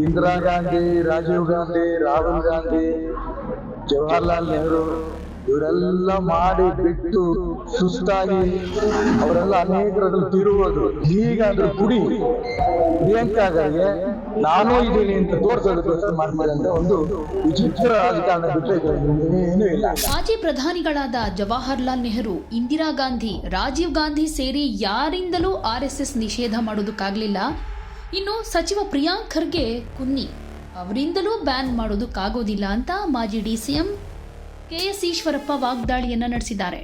ಇಂದಿರಾ ಗಾಂಧಿ, ರಾಜೀವ್ ಗಾಂಧಿ, ರಾಹುಲ್ ಗಾಂಧಿ, ಜವಾಹರ್ಲಾಲ್ ನೆಹರು ಇವರೆಲ್ಲ ಮಾಡಿ ಬಿಟ್ಟು ಸುಸ್ತಾಗಿ ಅವರೆಲ್ಲ ಅನೇಕರಲ್ಲಿ ತಿರುವುದು ಹೀಗಾದ್ರೂ ಕುಡಿ. ಪ್ರಿಯಾಂಕಾಗೆ ನಾನು ಇದ್ದೀನಿ ಅಂತ ತೋರಿಸೋದಕ್ಕೋಸ್ಕರ ಮಾಡ್ತಾರೆ ಅಂತ ಒಂದು ವಿಚಿತ್ರ ರಾಜಕಾರಣ ಬಿಟ್ಟರೆ ಏನೂ ಇಲ್ಲ. ಮಾಜಿ ಪ್ರಧಾನಿಗಳಾದ ಜವಾಹರ್ಲಾಲ್ ನೆಹರು, ಇಂದಿರಾ ಗಾಂಧಿ, ರಾಜೀವ್ ಗಾಂಧಿ ಸೇರಿ ಯಾರಿಂದಲೂ ಆರ್ ಎಸ್ ಎಸ್ ನಿಷೇಧ ಮಾಡೋದಕ್ಕಾಗಲಿಲ್ಲ. ಇನ್ನು ಸಚಿವ ಪ್ರಿಯಾಂಕ್ ಖರ್ಗೆ ಕುನ್ನಿ ಅವರಿಂದಲೂ ಬ್ಯಾನ್ ಮಾಡೋದಕ್ಕಾಗೋದಿಲ್ಲ ಅಂತ ಮಾಜಿ ಡಿಸಿಎಂ ಕೆಎಸ್ ಈಶ್ವರಪ್ಪ ವಾಗ್ದಾಳಿಯನ್ನ ನಡೆಸಿದ್ದಾರೆ.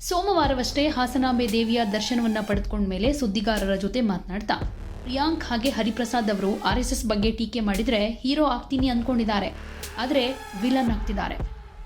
ಸೋಮವಾರವಷ್ಟೇ ಹಾಸನಾಂಬೆ ದೇವಿಯ ದರ್ಶನವನ್ನ ಪಡೆದುಕೊಂಡ ಮೇಲೆ ಸುದ್ದಿಗಾರರ ಜೊತೆ ಮಾತನಾಡ್ತಾ ಪ್ರಿಯಾಂಕ್ ಹಾಗೆ ಹರಿಪ್ರಸಾದ್ ಅವರು ಆರ್ಎಸ್ಎಸ್ ಬಗ್ಗೆ ಟೀಕೆ ಮಾಡಿದ್ರೆ ಹೀರೋ ಆಗ್ತೀನಿ ಅಂದ್ಕೊಂಡಿದ್ದಾರೆ ಆದರೆ ವಿಲನ್ ಆಗ್ತಿದ್ದಾರೆ.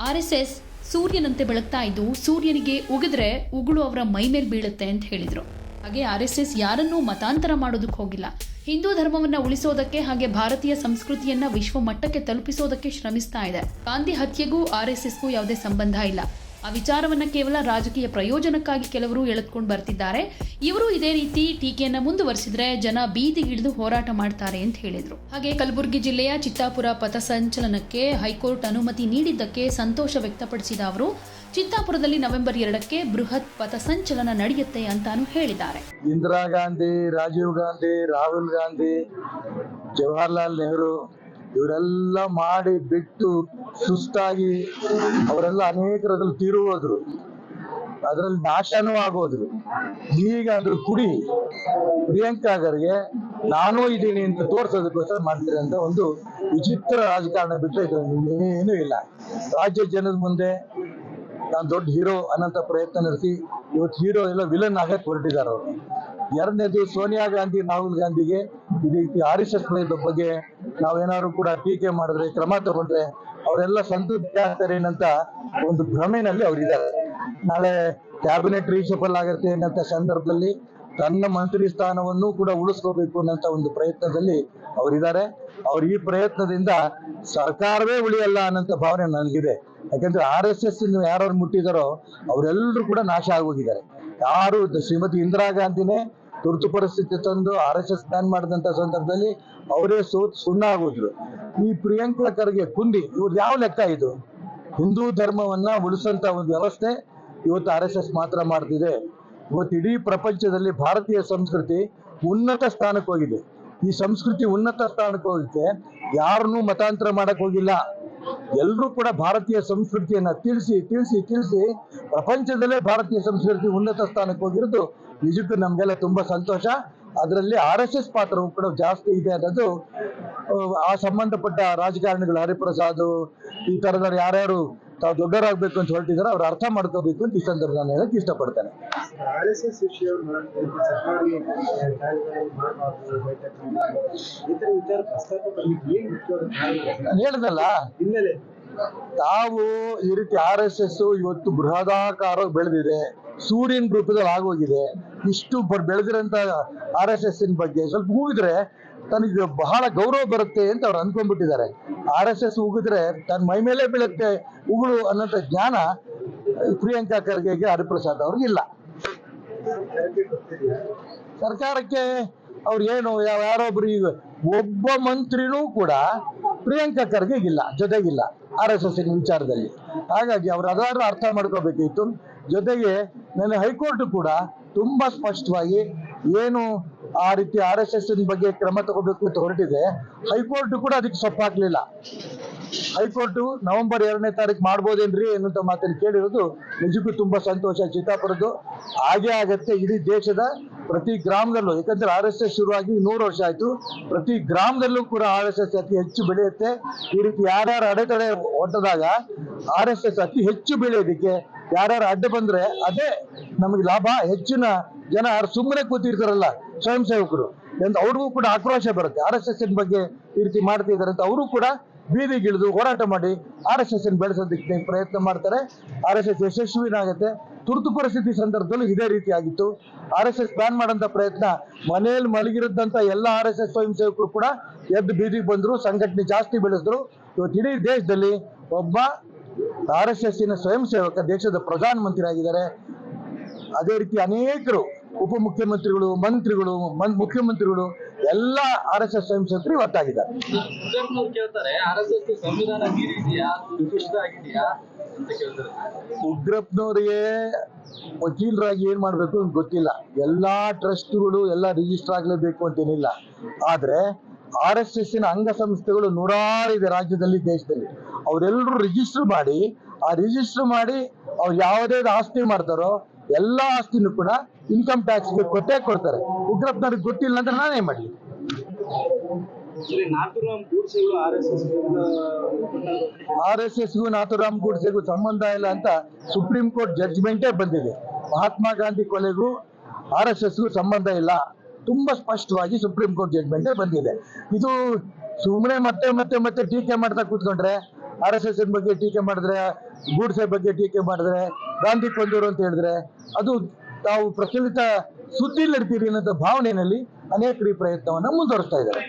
ಆರ್ಎಸ್ಎಸ್ ಸೂರ್ಯನಂತೆ ಬೆಳಗ್ತಾ ಇದ್ದು ಸೂರ್ಯನಿಗೆ ಉಗಿದ್ರೆ ಉಗುಳು ಅವರ ಮೈ ಮೇಲೆ ಬೀಳುತ್ತೆ ಅಂತ ಹೇಳಿದರು. ಹಾಗೆ ಆರ್ಎಸ್ಎಸ್ ಯಾರನ್ನೂ ಮತಾಂತರ ಮಾಡೋದಕ್ಕೆ ಹೋಗಿಲ್ಲ. ಹಿಂದೂ ಧರ್ಮವನ್ನು ಉಳಿಸೋದಕ್ಕೆ ಹಾಗೆ ಭಾರತೀಯ ಸಂಸ್ಕೃತಿಯನ್ನ ವಿಶ್ವ ಮಟ್ಟಕ್ಕೆ ತಲುಪಿಸೋದಕ್ಕೆ ಶ್ರಮಿಸ್ತಾ ಇದೆ. ಗಾಂಧಿ ಹತ್ಯೆಗೂ ಆರ್ಎಸ್ಎಸ್ಗೂ ಯಾವುದೇ ಸಂಬಂಧ ಇಲ್ಲ. ಆ ವಿಚಾರವನ್ನ ಕೇವಲ ರಾಜಕೀಯ ಪ್ರಯೋಜನಕ್ಕಾಗಿ ಕೆಲವರು ಎಳೆದುಕೊಂಡು ಬರ್ತಿದ್ದಾರೆ. ಇವರು ಇದೇ ರೀತಿ ಟೀಕೆಯನ್ನು ಮುಂದುವರಿಸಿದರೆ ಜನ ಬೀದಿಗಿಳಿದು ಹೋರಾಟ ಮಾಡ್ತಾರೆ ಅಂತ ಹೇಳಿದರು. ಹಾಗೆ ಕಲಬುರಗಿ ಜಿಲ್ಲೆಯ ಚಿತ್ತಾಪುರ ಪಥಸಂಚಲನಕ್ಕೆ ಹೈಕೋರ್ಟ್ ಅನುಮತಿ ನೀಡಿದ್ದಕ್ಕೆ ಸಂತೋಷ ವ್ಯಕ್ತಪಡಿಸಿದ ಅವರು, ಚಿತ್ತಾಪುರದಲ್ಲಿ ನವೆಂಬರ್ ಎರಡಕ್ಕೆ ಬೃಹತ್ ಪಥಸಂಚಲನ ನಡೆಯುತ್ತೆ ಅಂತಾನೂ ಹೇಳಿದ್ದಾರೆ. ಇಂದಿರಾ ಗಾಂಧಿ, ರಾಜೀವ್ ಗಾಂಧಿ, ರಾಹುಲ್ ಗಾಂಧಿ, ಜವಾಹರ್ಲಾಲ್ ನೆಹರು ಇವರೆಲ್ಲ ಮಾಡಿ ಬಿಟ್ಟು ಸುಸ್ತಾಗಿ ಅವರೆಲ್ಲ ಅನೇಕರಲ್ಲಿ ತಿರುವುದ್ರು ಅದರಲ್ಲಿ ನಾಶನೂ ಆಗೋದ್ರು. ಈಗ ಅದ್ರ ಕುಡಿ ಪ್ರಿಯಾಂಕಾಗರಿಗೆ ನಾನು ಇದ್ದೀನಿ ಅಂತ ತೋರ್ಸೋದಕ್ಕೋಸ್ಕರ ಮಾಡ್ತಾರೆ ಅಂತ ಒಂದು ವಿಚಿತ್ರ ರಾಜಕಾರಣ ಬಿಟ್ಟರೆ ಏನೂ ಇಲ್ಲ. ರಾಜ್ಯ ಜನದ ಮುಂದೆ ನಾನು ದೊಡ್ಡ ಹೀರೋ ಅನ್ನಂತ ಪ್ರಯತ್ನ ನಡೆಸಿ ಇವತ್ತು ಹೀರೋ ಎಲ್ಲ ವಿಲನ್ ಆಗಕ್ಕೆ ಹೊರಟಿದ್ದಾರೆ ಅವರು. ಎರಡನೇದು ಸೋನಿಯಾ ಗಾಂಧಿ, ರಾಹುಲ್ ಗಾಂಧಿಗೆ ಇದು ಆರ್ ಎಸ್ ಎಸ್ ಬಗ್ಗೆ ನಾವೇನಾದ್ರು ಕೂಡ ಟೀಕೆ ಮಾಡಿದ್ರೆ, ಕ್ರಮ ತಗೊಂಡ್ರೆ ಅವರೆಲ್ಲ ಸಂತೃಪ್ತಿ ಆಗ್ತಾರೆ ಏನಂತ ಒಂದು ಭ್ರಮೆನಲ್ಲಿ ಅವರಿದ್ದಾರೆ. ನಾಳೆ ಕ್ಯಾಬಿನೆಟ್ ರೀಶಫಲ್ ಆಗುತ್ತೆ ಅನ್ನಂತ ಸಂದರ್ಭದಲ್ಲಿ ತನ್ನ ಮಂತ್ರಿ ಸ್ಥಾನವನ್ನು ಕೂಡ ಉಳಿಸ್ಕೋಬೇಕು ಅನ್ನೋಂಥ ಒಂದು ಪ್ರಯತ್ನದಲ್ಲಿ ಅವರಿದ್ದಾರೆ. ಅವ್ರ ಈ ಪ್ರಯತ್ನದಿಂದ ಸರ್ಕಾರವೇ ಉಳಿಯಲ್ಲ ಅನ್ನೋಂಥ ಭಾವನೆ ನನಗಿದೆ. ಯಾಕಂದ್ರೆ ಆರ್ ಎಸ್ ಎಸ್ ಯಾರು ಮುಟ್ಟಿದಾರೋ ಅವರೆಲ್ಲರೂ ಕೂಡ ನಾಶ ಆಗೋಗಿದ್ದಾರೆ. ಯಾರು ಶ್ರೀಮತಿ ಇಂದಿರಾ ಗಾಂಧಿನೇ ತುರ್ತು ಪರಿಸ್ಥಿತಿ ತಂದು ಆರ್ ಎಸ್ ಎಸ್ ಬ್ಯಾನ್ ಮಾಡಿದಂತ ಸಂದರ್ಭದಲ್ಲಿ ಅವರೇ ಸೋತ್ ಸುಣ್ಣ ಆಗೋದ್ರು. ಈ ಪ್ರಿಯಾಂಕಾ ಖರ್ಗೆ ಕುಂದಿ ಇವ್ರು ಯಾವ ಲೆಕ್ಕ ಇದು? ಹಿಂದೂ ಧರ್ಮವನ್ನ ಉಳಿಸಂತ ಒಂದು ವ್ಯವಸ್ಥೆ ಇವತ್ತು ಆರ್ ಎಸ್ ಎಸ್ ಮಾತ್ರ ಮಾಡ್ತಿದೆ. ಇವತ್ತು ಇಡೀ ಪ್ರಪಂಚದಲ್ಲಿ ಭಾರತೀಯ ಸಂಸ್ಕೃತಿ ಉನ್ನತ ಸ್ಥಾನಕ್ಕೆ ಹೋಗಿದೆ ಈ ಸಂಸ್ಕೃತಿ ಉನ್ನತ ಸ್ಥಾನಕ್ಕೆ ಹೋಗಕ್ಕೆ ಯಾರನ್ನೂ ಮತಾಂತರ ಮಾಡಕ್ ಹೋಗಿಲ್ಲ. ಎಲ್ಲರೂ ಕೂಡ ಭಾರತೀಯ ಸಂಸ್ಕೃತಿಯನ್ನ ತಿಳಿಸಿ ತಿಳಿಸಿ ತಿಳಿಸಿ ಪ್ರಪಂಚದಲ್ಲೇ ಭಾರತೀಯ ಸಂಸ್ಕೃತಿ ಉನ್ನತ ಸ್ಥಾನಕ್ಕೆ ಹೋಗಿರೋದು ನಿಜಕ್ಕೂ ನಮಗೆಲ್ಲ ತುಂಬಾ ಸಂತೋಷ. ಅದರಲ್ಲಿ ಆರ್ ಎಸ್ ಎಸ್ ಪಾತ್ರವು ಕೂಡ ಜಾಸ್ತಿ ಇದೆ ಅನ್ನೋದು ಆ, ಸಂಬಂಧಪಟ್ಟ ರಾಜಕಾರಣಿಗಳು ಹರಿಪ್ರಸಾದ್ ಈ ತರದವ್ರು ಯಾರ್ಯಾರು ತಾವು ದೊಡ್ಡವರಾಗಬೇಕು ಅಂತ ಹೊರಟಿದ್ದಾರೆ ಅವ್ರು ಅರ್ಥ ಮಾಡ್ಕೋಬೇಕು ಅಂತ ಈ ಸಂದರ್ಭ ನಾನು ಹೇಳಕ್ ಇಷ್ಟಪಡ್ತೇನೆ. ಹೇಳ್ದಲ್ಲ ತಾವು ಈ ರೀತಿ ಆರ್ ಎಸ್ ಎಸ್ ಇವತ್ತು ಬೃಹದಾಕಾರ ಬೆಳೆದಿದೆ ಸೂರ್ಯನ ರೂಪದಲ್ಲಿ ಆಗೋಗಿದೆ. ಇಷ್ಟು ಬೆಳೆದಿರಂತ ಬೆಳೆದಿರೋಂಥ ಆರ್ ಎಸ್ ಎಸ್ ಬಗ್ಗೆ ಸ್ವಲ್ಪ ಹೋಗಿದ್ರೆ ತನಗೆ ಬಹಳ ಗೌರವ ಬರುತ್ತೆ ಅಂತ ಅವ್ರು ಅನ್ಕೊಂಡ್ಬಿಟ್ಟಿದ್ದಾರೆ. ಆರ್ ಎಸ್ ಎಸ್ ಉಗಿದ್ರೆ ತನ್ನ ಮೈ ಮೇಲೆ ಬೀಳುತ್ತೆ, ಉಗುಳು ಅನ್ನೋಂಥ ಜ್ಞಾನ ಪ್ರಿಯಾಂಕಾ ಖರ್ಗೆಗೆ ಹರಿಪ್ರಸಾದ್ ಅವ್ರಿಗೆ ಇಲ್ಲ. ಸರ್ಕಾರಕ್ಕೆ ಅವ್ರು ಏನು ಯಾರೊಬ್ರು ಈಗ ಒಬ್ಬ ಮಂತ್ರಿನೂ ಕೂಡ ಪ್ರಿಯಾಂಕಾ ಖರ್ಗೆಗಿಲ್ಲ ಜೊತೆಗಿಲ್ಲ ಆರ್ ಎಸ್ ಎಸ್ ವಿಚಾರದಲ್ಲಿ. ಹಾಗಾಗಿ ಅವ್ರು ಅದಾದ್ರೂ ಅರ್ಥ ಮಾಡ್ಕೋಬೇಕಿತ್ತು. ಜೊತೆಗೆ ನನ್ನ ಹೈಕೋರ್ಟ್ ಕೂಡ ತುಂಬಾ ಸ್ಪಷ್ಟವಾಗಿ ಏನು ಆ ರೀತಿ ಆರ್ ಎಸ್ ಎಸ್ ಬಗ್ಗೆ ಕ್ರಮ ತಗೋಬೇಕು ಅಂತ ಹೊರಟಿದೆ. ಹೈಕೋರ್ಟ್ ಕೂಡ ಅದಕ್ಕೆ ಸೊಪ್ಪಾಗ್ಲಿಲ್ಲ ಹೈಕೋರ್ಟ್ ನವೆಂಬರ್ ಎರಡನೇ ತಾರೀಕು ಮಾಡ್ಬೋದೇನ್ರಿ ಎನ್ನುವಂತ ಮಾತನ್ನು ಕೇಳಿರೋದು ನಿಜಕ್ಕೂ ತುಂಬಾ ಸಂತೋಷ ಚಿತ್ತಾಪುರದ್ದು. ಹಾಗೆ ಆಗತ್ತೆ ಇಡೀ ದೇಶದ ಪ್ರತಿ ಗ್ರಾಮದಲ್ಲೂ, ಯಾಕಂದ್ರೆ ಆರ್ ಎಸ್ ಶುರುವಾಗಿ ನೂರು ವರ್ಷ ಆಯ್ತು. ಪ್ರತಿ ಗ್ರಾಮದಲ್ಲೂ ಕೂಡ ಆರ್ ಎಸ್ ಎಸ್ ಅತಿ ಹೆಚ್ಚು ಬೆಳೆಯುತ್ತೆ. ಈ ರೀತಿ ಯಾರ್ಯಾರು ಅಡೆತಡೆ ಒಡ್ಡದಾಗ ಆರ್ ಎಸ್ ಎಸ್ ಅತಿ ಹೆಚ್ಚು ಬೆಳೆಯೋದಕ್ಕೆ, ಯಾರ್ಯಾರು ಅಡ್ಡ ಬಂದ್ರೆ ಅದೇ ನಮಗೆ ಲಾಭ. ಹೆಚ್ಚಿನ ಜನ ಸುಮ್ಮನೆ ಕೂತಿರ್ತಾರಲ್ಲ ಸ್ವಯಂ ಸೇವಕರು ಎಂದು ಅವ್ರಿಗೂ ಕೂಡ ಆಕ್ರೋಶ ಬರುತ್ತೆ. ಆರ್ ಎಸ್ ಎಸ್ ಬಗ್ಗೆ ಈ ರೀತಿ ಮಾಡ್ತಿದ್ದಾರೆ ಅಂತ ಅವರು ಕೂಡ ಬೀದಿಗಿಳಿದು ಹೋರಾಟ ಮಾಡಿ ಆರ್ ಎಸ್ ಎಸ್ ಬೆಳೆಸೋದಕ್ಕೆ ಪ್ರಯತ್ನ ಮಾಡ್ತಾರೆ. ಆರ್ ಎಸ್ ಎಸ್ ಯಶಸ್ವಿನಾಗುತ್ತೆ. ತುರ್ತು ಪರಿಸ್ಥಿತಿ ಸಂದರ್ಭದಲ್ಲೂ ಇದೇ ರೀತಿ ಆಗಿತ್ತು. ಆರ್ ಎಸ್ ಎಸ್ ಬ್ಯಾನ್ ಮಾಡೋಂಥ ಪ್ರಯತ್ನ ಮನೆಯಲ್ಲಿ ಮಲಗಿರದಂತ ಎಲ್ಲ ಆರ್ ಎಸ್ ಎಸ್ ಸ್ವಯಂ ಸೇವಕರು ಕೂಡ ಎದ್ದು ಬೀದಿಗೆ ಬಂದರು, ಸಂಘಟನೆ ಜಾಸ್ತಿ ಬೆಳೆಸಿದ್ರು. ಇವತ್ತು ಇಡೀ ದೇಶದಲ್ಲಿ ಒಬ್ಬ ಆರ್ ಎಸ್ ಎಸ್ಸಿನ ಸ್ವಯಂ ಸೇವಕ ದೇಶದ ಪ್ರಧಾನಮಂತ್ರಿ ಆಗಿದ್ದಾರೆ ಅದೇ ರೀತಿ ಅನೇಕರು ಉಪಮುಖ್ಯಮಂತ್ರಿಗಳು ಮಂತ್ರಿಗಳು ಮನ್ ಮುಖ್ಯಮಂತ್ರಿಗಳು ಎಲ್ಲ ಆರ್ ಎಸ್ ಎಸ್ ಸಂಸದರು ಇವತ್ತಾಗಿದ್ದಾರೆ. ಉಗ್ರಪ್ಪನವರಿಗೆ ವಕೀಲರಾಗಿ ಏನ್ ಮಾಡ್ಬೇಕು ಅಂತ ಗೊತ್ತಿಲ್ಲ. ಎಲ್ಲಾ ಟ್ರಸ್ಟ್ಗಳು ಎಲ್ಲ ರಿಜಿಸ್ಟರ್ ಆಗ್ಲೇಬೇಕು ಅಂತೇನಿಲ್ಲ. ಆದ್ರೆ ಆರ್ ಎಸ್ ಎಸ್ ಅಂಗಸಂಸ್ಥೆಗಳು ನೂರಾರು ಇದೆ ರಾಜ್ಯದಲ್ಲಿ ದೇಶದಲ್ಲಿ. ಅವರೆಲ್ಲರೂ ರಿಜಿಸ್ಟರ್ ಮಾಡಿ ಆ ರಿಜಿಸ್ಟರ್ ಮಾಡಿ ಅವ್ರು ಯಾವುದೇ ಆಸ್ತಿ ಮಾಡ್ತಾರೋ ಎಲ್ಲಾ ಆಸ್ತಿನೂ ಕೂಡ ಇನ್ಕಮ್ ಟ್ಯಾಕ್ಸ್ ಕೊಟ್ಟೇ ಕೊಡ್ತಾರೆ. ಉಗ್ರಪ್ಪನವ್ರಿಗೆ ಗೊತ್ತಿಲ್ಲ ಅಂದ್ರೆ ನಾನೇ ಮಾಡಲಿ. ಆರ್ ಎಸ್ ಎಸ್ಗೂ ನಾಥುರಾಮ್ ಗೂಡ್ಸೆಗೂ ಸಂಬಂಧ ಇಲ್ಲ ಅಂತ ಸುಪ್ರೀಂ ಕೋರ್ಟ್ ಜಡ್ಜ್ಮೆಂಟೇ ಬಂದಿದೆ. ಮಹಾತ್ಮ ಗಾಂಧಿ ಕೊಲೆಗೂ ಆರ್ ಎಸ್ ಎಸ್ಗೂ ಸಂಬಂಧ ಇಲ್ಲ. ತುಂಬಾ ಸ್ಪಷ್ಟವಾಗಿ ಸುಪ್ರೀಂ ಕೋರ್ಟ್ ಜಡ್ಜ್ಮೆಂಟೇ ಬಂದಿದೆ. ಇದು ಸುಮ್ಮನೆ ಮತ್ತೆ ಮತ್ತೆ ಮತ್ತೆ ಟೀಕೆ ಮಾಡ್ತಾ ಕೂತ್ಕೊಂಡ್ರೆ ಆರ್ ಎಸ್ ಎಸ್ ಬಗ್ಗೆ ಟೀಕೆ ಮಾಡಿದ್ರೆ, ಗೂಡ್ಸೆ ಬಗ್ಗೆ ಟೀಕೆ ಮಾಡಿದ್ರೆ, ಗಾಂಧಿ ಕೊಂದೂರು ಅಂತ ಹೇಳಿದ್ರೆ, ಅದು ತಾವು ಪ್ರಚಲಿತ ಸುದ್ದಿಲಿರ್ತೀರಿ ಅನ್ನೋ ಭಾವನೆಯಲ್ಲಿ ಅನೇಕರು ಈ ಪ್ರಯತ್ನವನ್ನು ಮುಂದುವರಿಸ್ತಾ ಇದ್ದಾರೆ.